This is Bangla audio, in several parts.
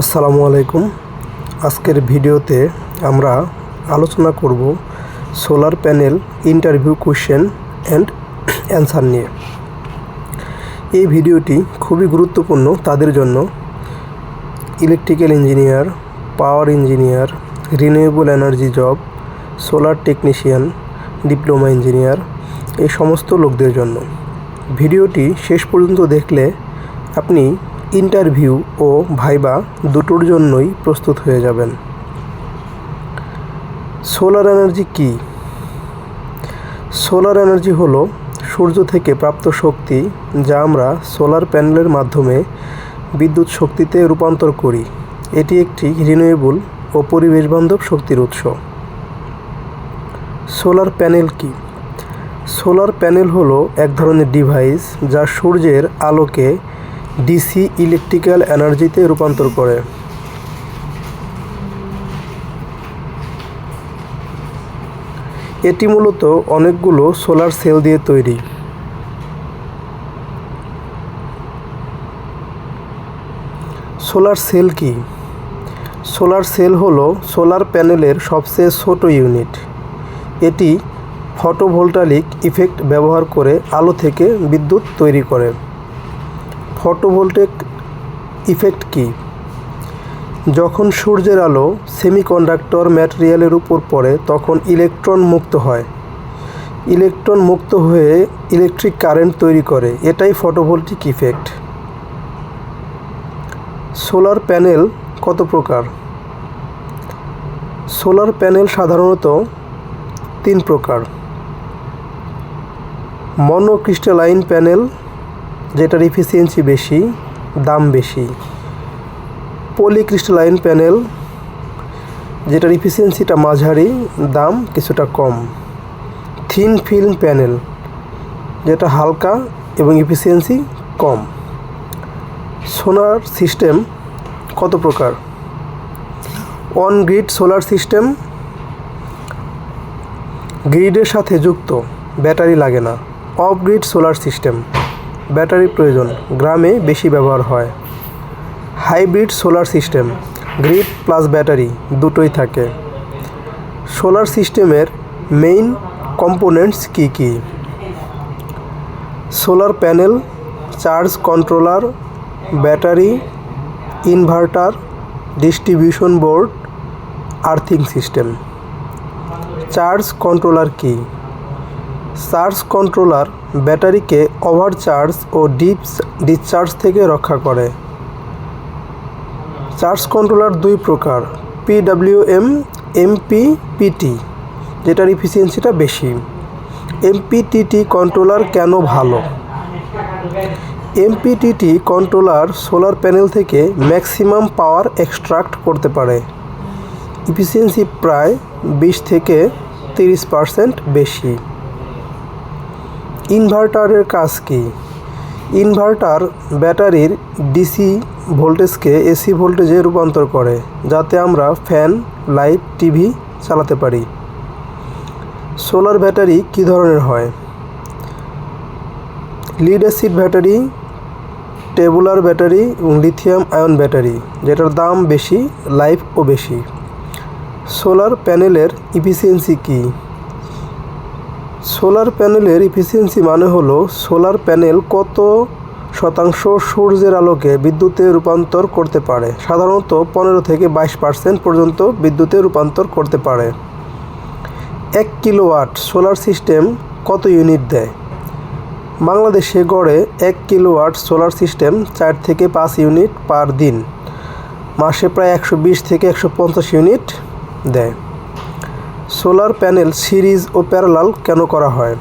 আসসালামু আলাইকুম। আজকের ভিডিওতে আমরা আলোচনা করব solar panel interview question and answer নিয়ে। এই ভিডিওটি খুবই গুরুত্বপূর্ণ তাদের জন্য। Electrical engineer, power engineer, renewable energy job, solar technician, diploma engineer, এই সমস্ত লোকদের জন্য। ভিডিওটি শেষ পর্যন্ত দেখলে আপনি ইন্টারভিউ ও ভাইবা দুটোর জন্যই প্রস্তুত হয়ে যাবেন। সোলার এনার্জি কী? সোলার এনার্জি হলো সূর্য থেকে প্রাপ্ত শক্তি যা আমরা সোলার প্যানেলের মাধ্যমে বিদ্যুৎ শক্তিতে রূপান্তর করি। এটি একটি রিনিউয়েবল ও পরিবেশবান্ধব শক্তির উৎস। সোলার প্যানেল কি? সোলার প্যানেল হলো এক ধরনের ডিভাইস যা সূর্যের আলোকে ডিসি ইলেকট্রিক্যাল এনার্জিতে রূপান্তর করে। এটি মূলত অনেকগুলো সোলার সেল দিয়ে তৈরি। সোলার সেল কি? সোলার সেল হলো সোলার প্যানেলের সবচেয়ে ছোট ইউনিট। এটি ফটোভোল্টালিক ইফেক্ট ব্যবহার করে আলো থেকে বিদ্যুৎ তৈরি করে। ফটোভোল্টেক ইফেক্ট কি? যখন সূর্যের আলো সেমিকন্ডাক্টর ম্যাটেরিয়ালের উপর পড়ে, তখন ইলেকট্রন মুক্ত হয়। ইলেকট্রন মুক্ত হয়ে ইলেকট্রিক কারেন্ট তৈরি করে। এটাই ফটোভোল্টিক ইফেক্ট সোলার প্যানেল কত প্রকার? সোলার প্যানেল সাধারণত তিন প্রকার। মনোক্রিস্টালাইন প্যানেল যেটার ইফিসিয়েন্সি বেশি, দাম বেশি। পলিক্রিস্টালাইন প্যানেল যেটার ইফিসিয়েন্সিটা মাঝারি, দাম কিছুটা কম। থিন ফিল্ম প্যানেল যেটা হালকা এবং ইফিসিয়েন্সি কম। সোলার সিস্টেম কত প্রকার? অন গ্রিড সোলার সিস্টেম গ্রিডের সাথে যুক্ত, ব্যাটারি লাগে না। অফ গ্রিড সোলার সিস্টেম ব্যাটারির প্রয়োজন, গ্রামে বেশি ব্যবহার হয়। Hybrid solar system, grid plus battery দুটোই থাকে। সোলার সিস্টেমের মেইন কম্পোনেন্টস কী কী? Solar panel, charge controller, battery, inverter, distribution board, earthing system. Charge controller কী? চার্জ কন্ট্রোলার ব্যাটারিকে ওভারচার্জ ও ডিপ ডিসচার্জ থেকে রক্ষা করে। চার্জ কন্ট্রোলার দুই প্রকার, পিডাব্লিউএম, এমপিপিটি, যেটার ইফিসিয়েন্সিটা বেশি। এমপিটিটি কন্ট্রোলার কেন ভালো? এমপিটিটি কন্ট্রোলার সোলার প্যানেল থেকে ম্যাক্সিমাম পাওয়ার এক্সট্রাক্ট করতে পারে। ইফিসিয়েন্সি প্রায় বিশ থেকে তিরিশ পারসেন্ট বেশি। ইনভার্টারের কাজ কী? ইনভার্টার ব্যাটারির ডিসি ভোল্টেজকে এসি ভোল্টেজে রূপান্তর করে, যাতে আমরা ফ্যান, লাইট, টিভি চালাতে পারি। সোলার ব্যাটারি কী ধরনের হয়? Lead acid battery, tabular battery এবং লিথিয়াম আয়ন ব্যাটারি, যেটার দাম বেশি, লাইফও বেশি। সোলার প্যানেলের ইফিসিয়েন্সি কী? সোলার প্যানেলের ইফিসিয়েন্সি মানে হলো সোলার প্যানেল কত শতাংশ সূর্যের আলোকে বিদ্যুতে রূপান্তর করতে পারে? সাধারণত পনেরো থেকে বাইশ পার্সেন্ট পর্যন্ত বিদ্যুতে রূপান্তর করতে পারে। এক কিলোওয়াট সোলার সিস্টেম কত ইউনিট দেয়? বাংলাদেশে গড়ে এক কিলোওয়াট সোলার সিস্টেম চার থেকে পাঁচ ইউনিট পার দিন। মাসে প্রায় একশো বিশ থেকে একশো পঞ্চাশ ইউনিট দেয়। সোলার প্যানেল সিরিজ ও প্যারালাল কেন করা হয়?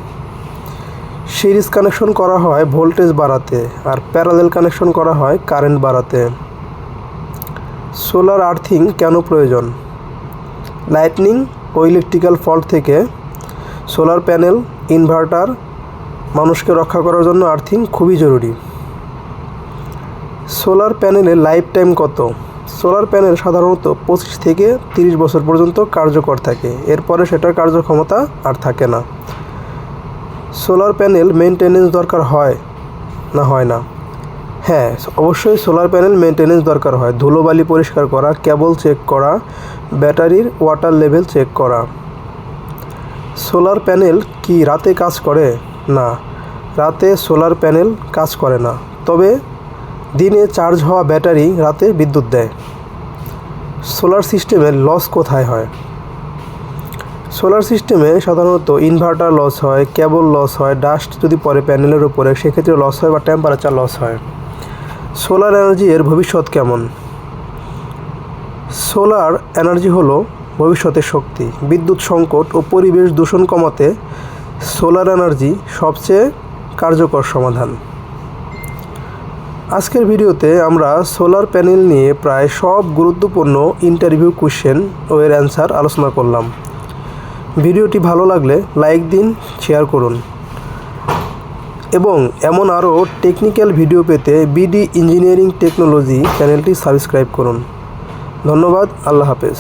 সিরিজ কানেকশন করা হয় ভোল্টেজ বাড়াতে আর প্যারালেল কানেকশন করা হয় কারেন্ট বাড়াতে। সোলার আর্থিং কেন প্রয়োজন? লাইটনিং ও ইলেকট্রিক্যাল ফল্ট থেকে সোলার প্যানেল, ইনভার্টার মানুষকে রক্ষা করার জন্য আর্থিং খুবই জরুরি। সোলার প্যানেলের লাইফ টাইম কত? সোলার প্যানেল সাধারণত পঁচিশ থেকে তিরিশ বছর পর্যন্ত কার্যকর থাকে। এরপরে সেটার কার্যক্ষমতা আর থাকে না। সোলার প্যানেল মেনটেনেন্স দরকার হয় না হয় না? হ্যাঁ অবশ্যই সোলার প্যানেল মেনটেনেন্স দরকার হয়। ধুলোবালি পরিষ্কার করা, কেবল চেক করা, ব্যাটারির ওয়াটার লেভেল চেক করা। সোলার প্যানেল কি রাতে কাজ করে? না। রাতে সোলার প্যানেল কাজ করে না। তবে দিনে চার্জ হওয়া ব্যাটারি রাতে বিদ্যুৎ দেয়। সোলার সিস্টেমের লস কোথায় হয়? সোলার সিস্টেমে সাধারণত ইনভার্টার লস হয়, কেবল লস হয়, ডাস্ট যদি পরে প্যানেলের উপরে, সেক্ষেত্রে লস হয় বা টেম্পারেচার লস হয়। সোলার এনার্জি এর ভবিষ্যৎ কেমন? সোলার এনার্জি হলো ভবিষ্যতের শক্তি। বিদ্যুৎ সংকট ও পরিবেশ দূষণ কমাতে সোলার এনার্জি সবচেয়ে কার্যকর সমাধান। আজকের ভিডিওতে আমরা সোলার প্যানেল নিয়ে প্রায় সব গুরুত্বপূর্ণ ইন্টারভিউ কোশ্চেন ও এর অ্যান্সার আলোচনা করলাম। ভিডিওটি ভালো লাগলে লাইক দিন শেয়ার করুন। এবং এমন আরও টেকনিক্যাল ভিডিও পেতে বিডি ইঞ্জিনিয়ারিং টেকনোলজি চ্যানেলটি সাবস্ক্রাইব করুন। ধন্যবাদ, আল্লাহ হাফেজ।